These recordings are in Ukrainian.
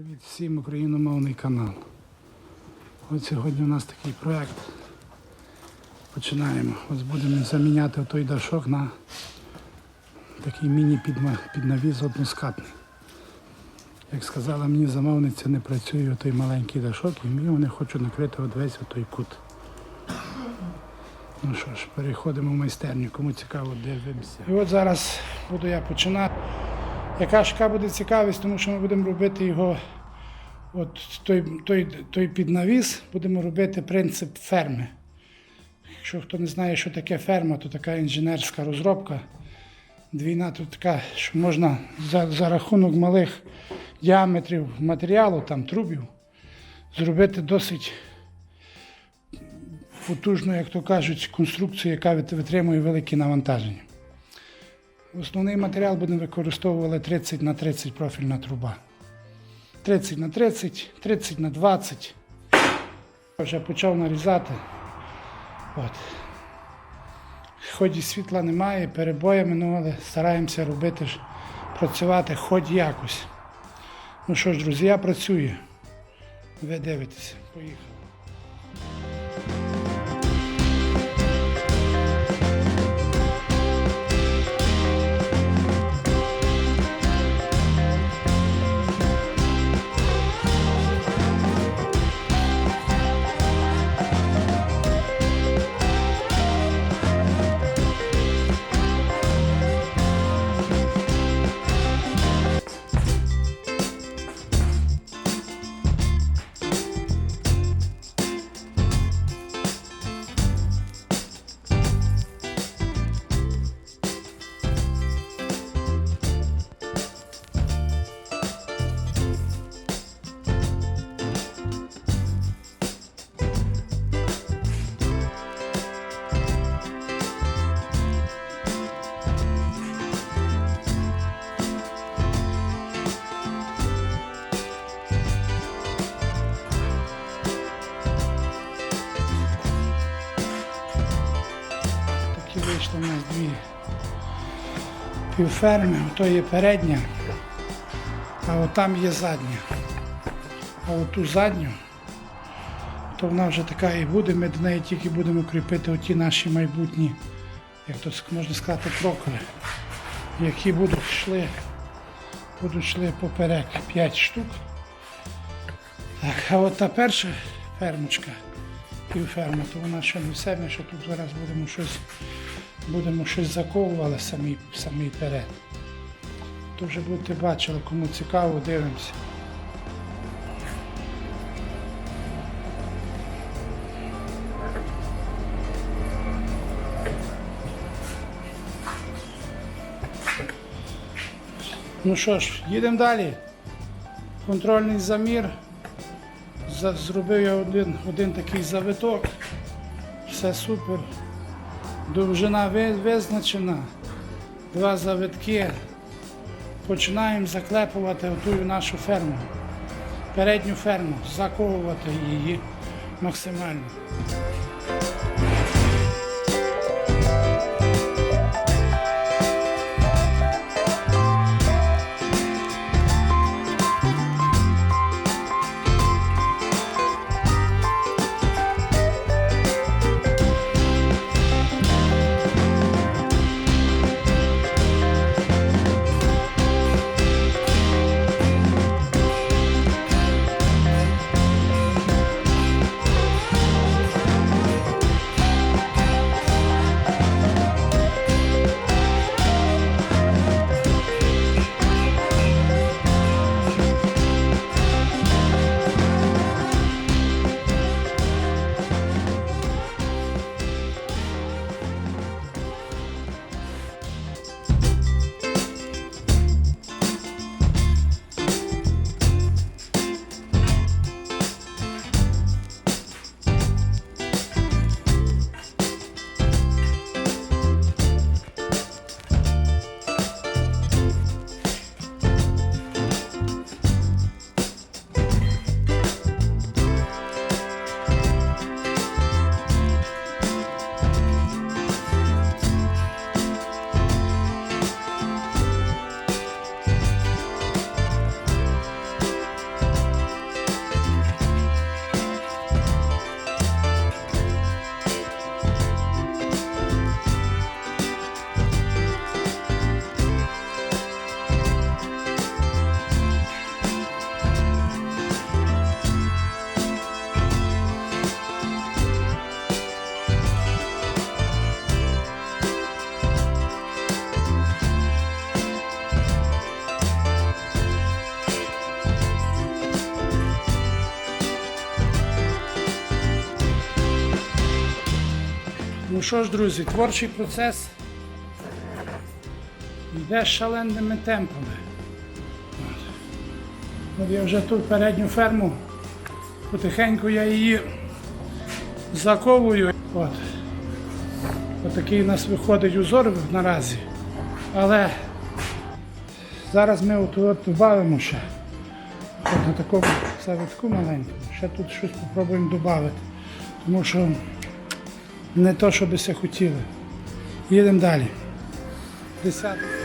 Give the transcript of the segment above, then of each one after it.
Привіт всім україномовний канал. От сьогодні у нас такий проєкт. Починаємо. Ось будемо заміняти той дашок на такий міні-піднавіз односкатний. Як сказала мені замовниця, не працює той маленький дашок і мені вони хочу накрити от весь той кут. Ну що ж, переходимо в майстерню, кому цікаво, дивимося. І от зараз буду я починати. Яка ж яка буде цікавість, тому що ми будемо робити його, от той, той, той піднавіс, будемо робити принцип ферми. Якщо хто не знає, що таке ферма, то така інженерська розробка. Двійна тут така, що можна за, за рахунок малих діаметрів матеріалу, там трубів, зробити досить потужну, як то кажуть, конструкцію, яка витримує великі навантаження. Основний матеріал будемо використовувати 30 на 30 профільна труба. 30 на 30, 30 на 20. Вже почав нарізати. От. Хоч і світла немає, перебоями, ну, але стараємося робити, працювати хоч якось. Ну що ж, друзі, я працюю. Ви дивитеся. Поїхали. Такі у нас дві півферми, ото є передня, а от там є задня. А от ту задню, то вона вже така і буде, ми до неї тільки будемо кріпити оті наші майбутні, як то можна сказати, крокви, які будуть йшли, будуть йшли поперек 5 штук. Так, а от та перша фермочка, півферма, то вона ще не все, ми ще тут зараз будемо щось, будемо щось заковували самі, самий перед. То вже будете бачили, кому цікаво, дивимося. Ну що ж, їдемо далі. Контрольний замір. Зробив я один, один такий завиток. Все супер. Довжина визначена. Два завитки. Починаємо заклепувати оту нашу ферму. Передню ферму, заковувати її максимально. Що ж, друзі, творчий процес йде шаленими темпами. От. Я вже тут передню ферму, потихеньку я її заковую. От. Отакий у нас виходить узор наразі. Але зараз ми от, от ще. От на такому завитку маленькому. Ще тут щось спробуємо додати. Тому що не то, що би все хотіли. Їдемо далі. Десятий.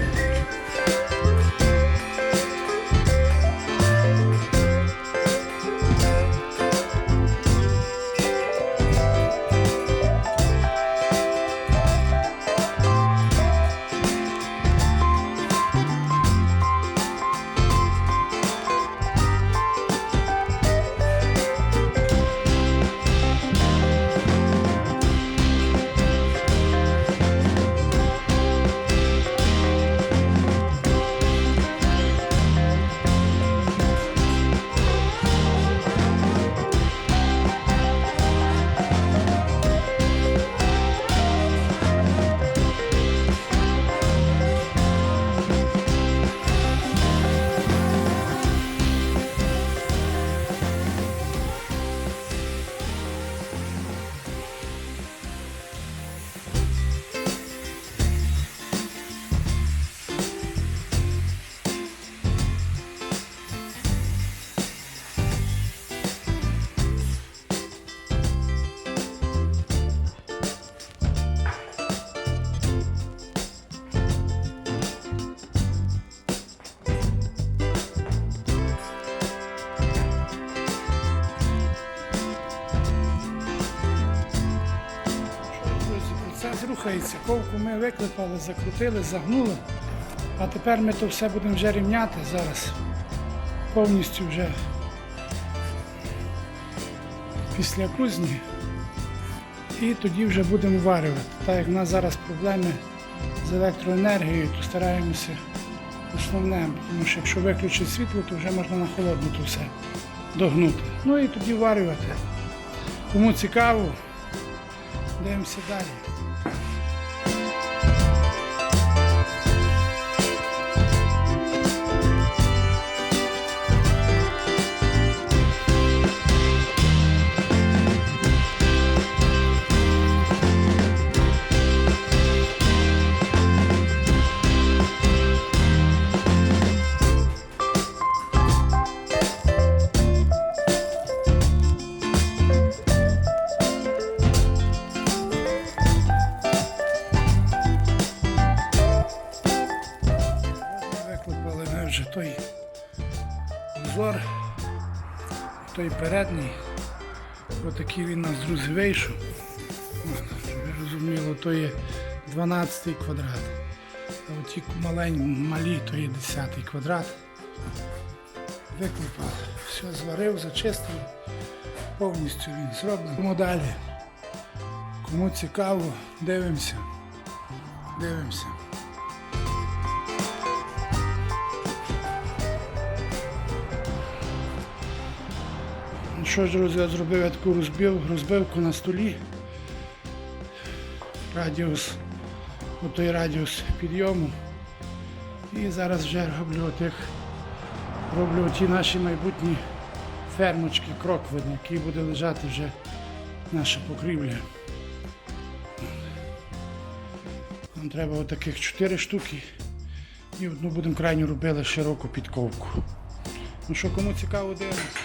Ми закрутили, загнули. А тепер ми то все будемо вже рівняти зараз. Повністю вже після кузні. І тоді вже будемо варювати. Так як в нас зараз проблеми з електроенергією, то стараємося основне, тому що якщо виключить світло, то вже можна на холодну то все догнути. Ну і тоді варювати. Кому цікаво, Дивимося далі. Передній. Отакий він у нас, друзі, вийшов. Ви розуміли, то є 12 квадрат. А оті маленькі, малі, то є 10 квадрат. Викликав, все зварив, зачистив. Повністю він зроблений. Тому далі. Кому цікаво, дивимося. Дивимося. Що ж, друзі, я зробив я таку розбив, розбивку на столі. Радіус, отой радіус підйому. І зараз вже роблю тих, роблю ті наші майбутні фермочки, крокви, на якій буде лежати вже наша покрівля. Нам треба отаких 4 штуки. І одну будемо крайню робити широку підковку. Ну що, кому цікаво, дивимося.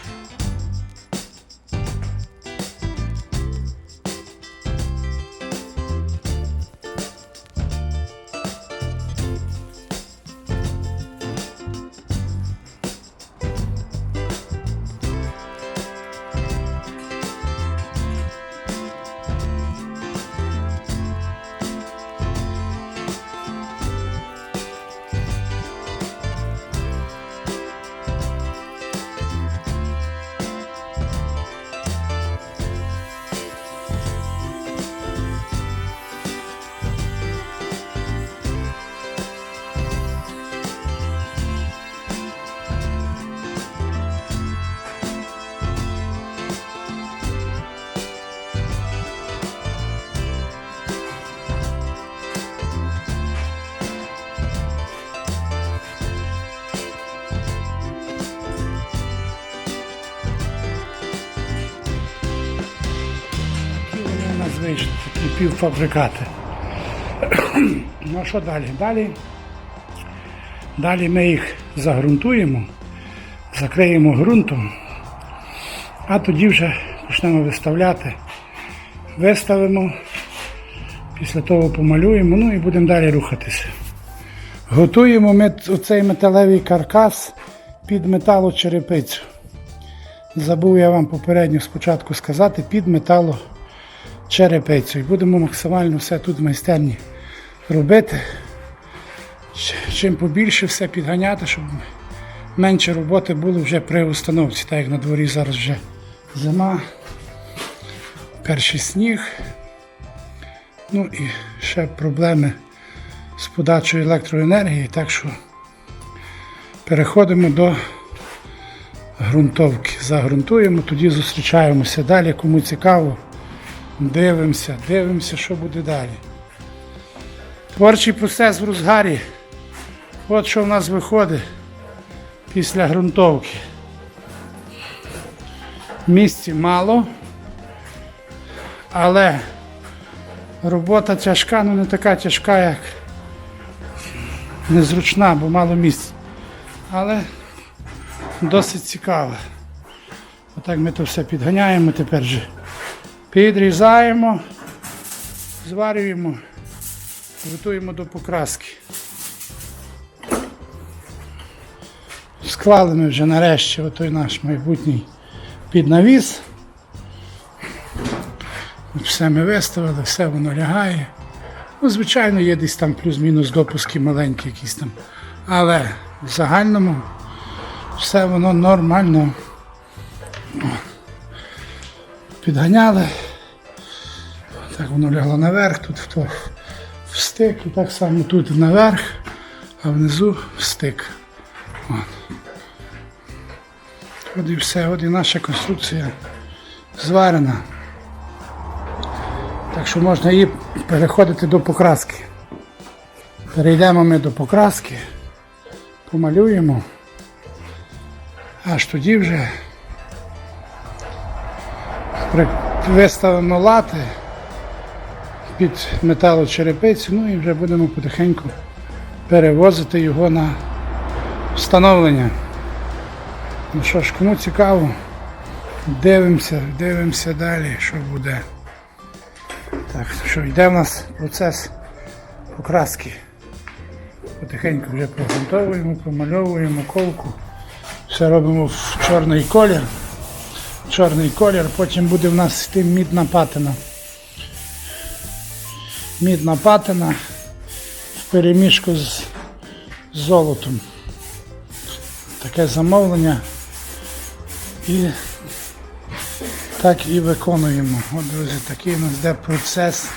Вийшли, такі півфабрикати. ну а що далі? Далі, далі ми їх загрунтуємо, закриємо ґрунтом, а тоді вже почнемо виставляти. Виставимо, після того помалюємо, ну і будемо далі рухатися. Готуємо ми оцей металевий каркас під металочерепицю. Забув я вам попередньо спочатку сказати під металочерепицю. І будемо максимально все тут в майстерні робити. Чим побільше все підганяти, щоб менше роботи було вже при установці. Так як на дворі зараз вже зима, перший сніг. Ну і ще проблеми з подачою електроенергії, так що переходимо до ґрунтовки. Загрунтуємо, тоді зустрічаємося далі. Кому цікаво, дивимося, дивимося, що буде далі. Творчий процес в розгарі. От що в нас виходить після ґрунтовки. Місці мало, але робота тяжка, ну не така тяжка, як незручна, бо мало місць. Але досить цікаво. Отак ми то все підганяємо тепер же. Підрізаємо, зварюємо, готуємо до покраски. Склали вже нарешті отой наш майбутній піднавіс. Все ми виставили, все воно лягає. Ну, звичайно, є десь там плюс-мінус допуски маленькі якісь там. Але в загальному все воно нормально. Підганяли. Так воно лягло наверх, тут в, то, і так само тут наверх, а внизу в стик. От. От і все, от і наша конструкція зварена. Так що можна і переходити до покраски. Перейдемо ми до покраски, помалюємо, аж тоді вже виставимо лати під металочерепицю, ну і вже будемо потихеньку перевозити його на встановлення. Ну що ж, кому цікаво, дивимося, дивимося далі, що буде. Так, що йде в нас процес покраски. Потихеньку вже прогрунтовуємо, промальовуємо колку. Все робимо в чорний колір. Чорний колір, потім буде в нас йти мідна патина. Мідна патина в перемішку з золотом. Таке замовлення. І так і виконуємо. От, друзі, такий у нас йде процес,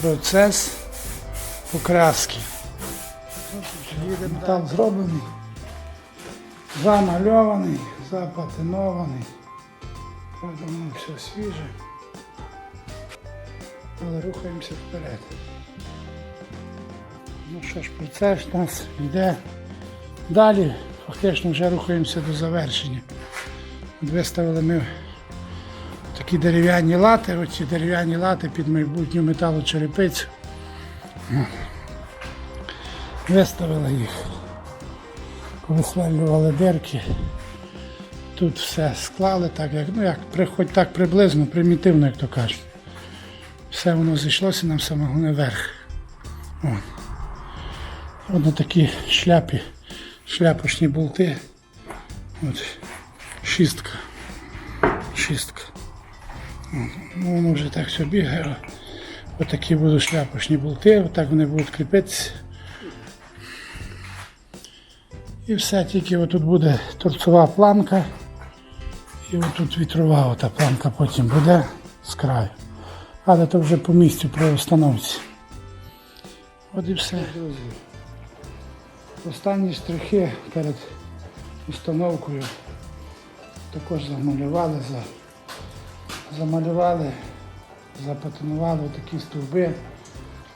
процес покраски. Метал зроблений, замальований, запатинований. Правда, все свіже. Але рухаємося вперед. Ну що ж, процес у нас йде далі. Фактично вже рухаємося до завершення. Виставили ми такі дерев'яні лати, оці дерев'яні лати під майбутню металочерепицю. Виставили їх, висверлювали дирки. Тут все склали так, як, ну як, хоч так приблизно, примітивно, як то кажуть. Все воно зійшлося нам саме головне вверх. От. От на такі шляпі, шляпочні болти. От. Шістка. Шістка. Ну, воно вже так все бігає. Отакі будуть шляпочні болти, отак вони будуть кріпитися. І все, тільки отут буде торцова планка. І отут вітрова ота планка потім буде з краю. Але то вже по місцю при установці. От і все, друзі. Останні штрихи перед установкою також замалювали, замалювали, запатинували такі стовби.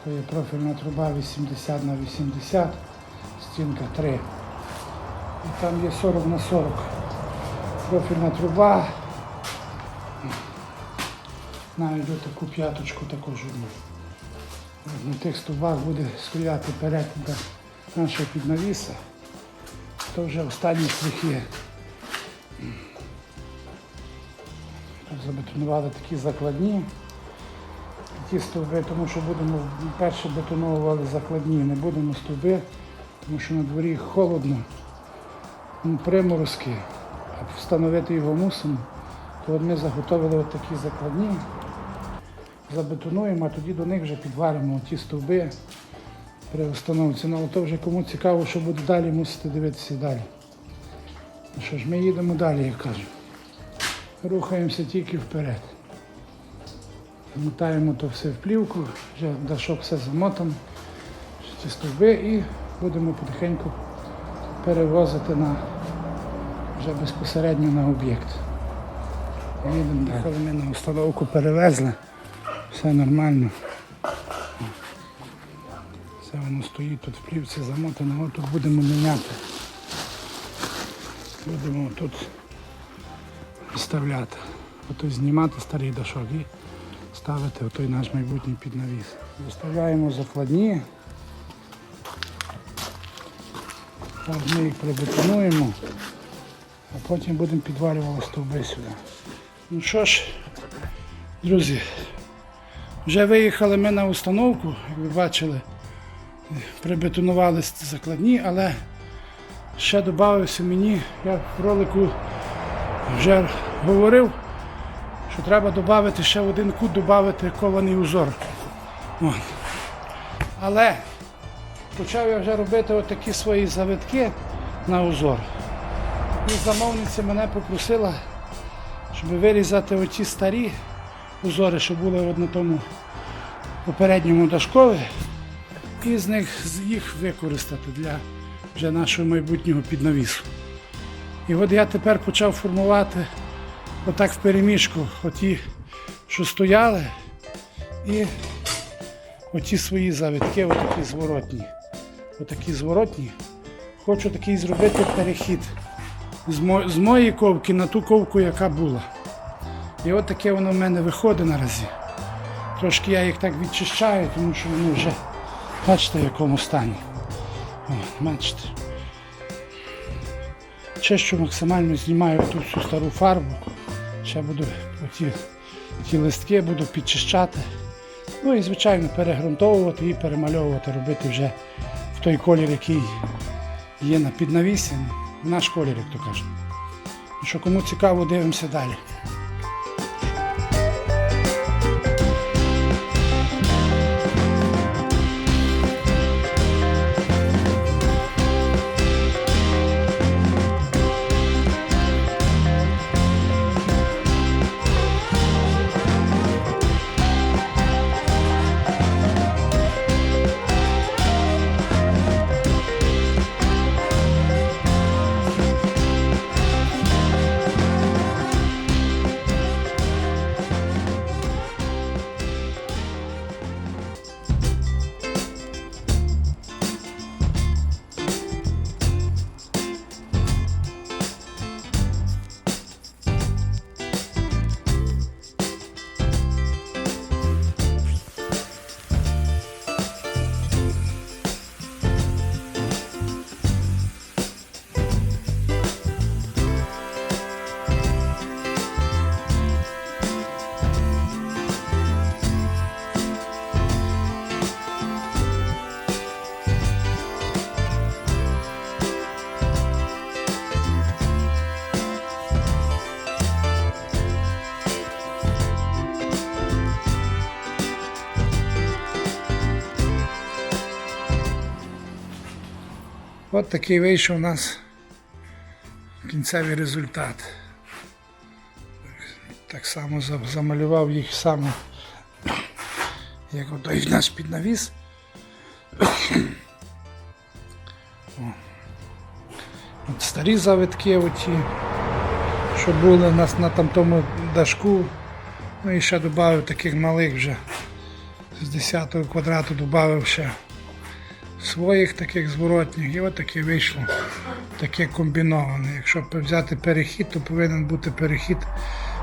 То є профільна труба 80 на 80, стінка 3. І там є 40 на 40. Профільна труба. навіть таку п'яточку також. На тих стовбах буде стояти перетинка нашого піднавіса. То вже останні штрихи. Забетонували такі закладні. Ті стовби, тому що будемо перше бетоновували закладні, не будемо стовби, тому що на дворі холодно, ну, приморозки, встановити його мусимо, то от ми заготовили от такі закладні, забетонуємо, а тоді до них вже підваримо ті стовби при установці. Ну, то вже кому цікаво, що буде далі, мусите дивитися далі. Ну що ж, ми їдемо далі, як кажуть. Рухаємося тільки вперед. Мотаємо то все в плівку, вже дашок все замотано, ці стовби і будемо потихеньку перевозити на, вже безпосередньо на об'єкт. Їдемо. Коли ми на установку перевезли, все нормально. Все воно стоїть тут в плівці замотано, от тут будемо міняти. Будемо тут вставляти. Ото знімати старий дашок і ставити отой наш майбутній піднавіс. Виставляємо закладні. Так, ми їх прибетонуємо, а потім будемо підварювати стовби сюди. Ну що ж, друзі, вже виїхали ми на установку, як ви бачили, прибетонували закладні, але ще додався мені, я в ролику вже говорив, що треба додати ще в один кут додати кований узор. От. Але почав я вже робити отакі свої завитки на узор. І замовниця мене попросила, щоб вирізати оті старі узори, що були от на тому попередньому дашкові, і з них їх використати для вже нашого майбутнього піднавісу. І от я тепер почав формувати отак в переміжку оті, що стояли, і оті свої завитки, отакі зворотні. Отакі зворотні. Хочу такий зробити перехід з, мо- з моєї ковки на ту ковку, яка була. І от таке воно в мене виходить наразі. Трошки я їх так відчищаю, тому що вони вже бачите в якому стані. О, бачите. Чищу максимально знімаю ту всю стару фарбу. Ще буду оті, ті листки буду підчищати. Ну і звичайно перегрунтовувати і перемальовувати, робити вже в той колір, який є на піднавісі. В наш колір, як то кажуть. Ну що кому цікаво, дивимося далі. От такий вийшов у нас кінцевий результат. Так само замалював їх само, як отой наш піднавіс. От старі завитки, оті, що були у нас на там тому дашку. Ну і ще додав таких малих вже. З 10 квадрату додав ще своїх таких зворотніх, і от таке вийшло, таке комбіноване. Якщо взяти перехід, то повинен бути перехід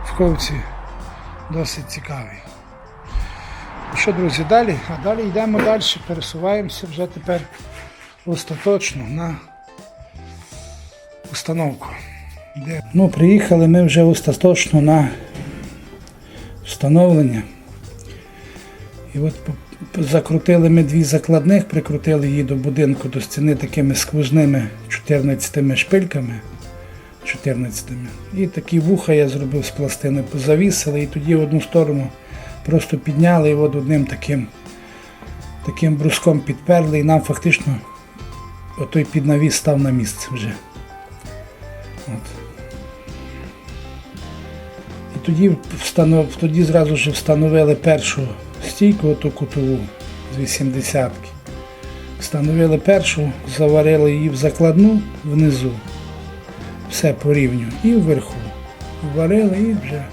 в ковці досить цікавий. Ну Що, друзі, далі? А далі йдемо далі, пересуваємося вже тепер остаточно на установку. Ну, приїхали ми вже остаточно на встановлення. І от закрутили ми дві закладних, прикрутили її до будинку до стіни такими сквозними 14 шпильками. 14. І такі вуха я зробив з пластини, завісили і тоді в одну сторону просто підняли і от одним таким, таким бруском підперли, і нам фактично отой піднавіс став на місце вже. От. І тоді, встанов, тоді зразу ж встановили першу стійку, оту кутову з 80-ки. Встановили першу, заварили її в закладну внизу все по рівню і вверху. Варили і вже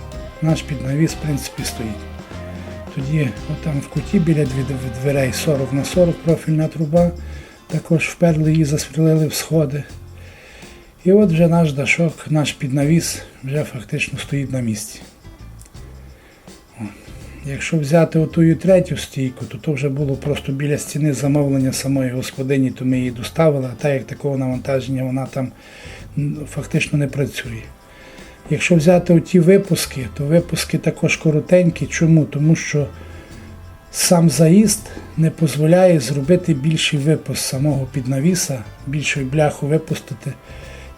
наш піднавіс, в принципі, стоїть. Тоді отам в куті біля дверей 40 на 40 профільна труба. Також вперли її, засверлили в сходи. І от вже наш дашок, наш піднавіс вже фактично стоїть на місці. Якщо взяти оту третю стійку, то то вже було просто біля стіни замовлення самої господині, то ми її доставили, а так як такого навантаження вона там фактично не працює. Якщо взяти оті випуски, то випуски також коротенькі. Чому? Тому що сам заїзд не дозволяє зробити більший випуск самого піднавіса, більшу бляху випустити,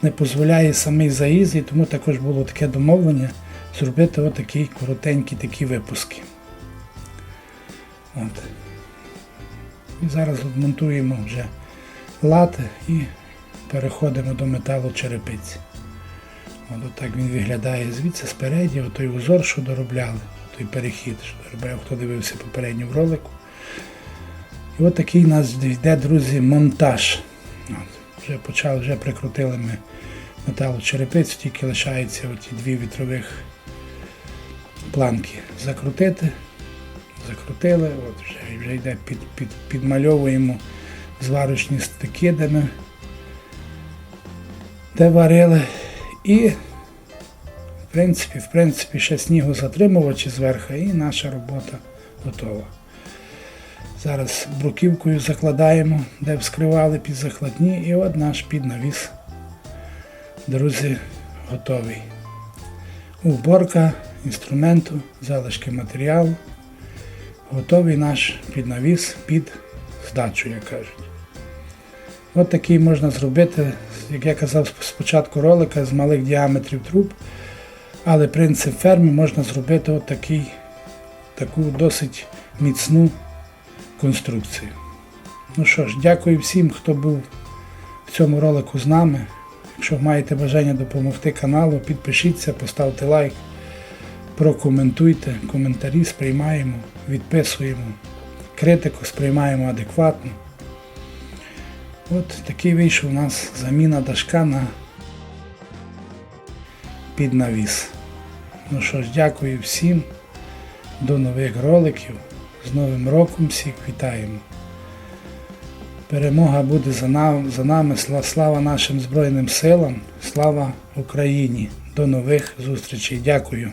не дозволяє самий заїзд, і тому також було таке домовлення зробити отакі коротенькі такі випуски. От. І зараз монтуємо вже лати і переходимо до металу черепиці. От так він виглядає звідси спереді, отой узор, що доробляли, той перехід, що доробляв, хто дивився попередньо в ролику. І от такий у нас йде, друзі, монтаж. От, вже почали, вже прикрутили ми металу черепицю, тільки лишаються оті дві вітрових планки закрутити. Закрутили, от вже, вже йде під, під, підмальовуємо зварочні стики, де ми де варили. І в принципі, в принципі, ще снігозатримувачі зверху, і наша робота готова. Зараз бруківкою закладаємо, де вскривали під закладні, і от наш піднавіс, друзі, готовий. Уборка інструменту, залишки матеріалу. Готовий наш піднавіс під здачу, як кажуть. От такий можна зробити, як я казав спочатку ролика, з малих діаметрів труб. Але принцип ферми можна зробити от такий, таку досить міцну конструкцію. Ну що ж, дякую всім, хто був в цьому ролику з нами. Якщо маєте бажання допомогти каналу, підпишіться, поставте лайк, прокоментуйте, коментарі сприймаємо, відписуємо, критику сприймаємо адекватно. От такий вийшов у нас заміна дашка на піднавіс. Ну що ж, дякую всім. До нових роликів. З Новим роком всіх вітаємо. Перемога буде за нами, за нами. Слава нашим Збройним силам, слава Україні. До нових зустрічей. Дякую.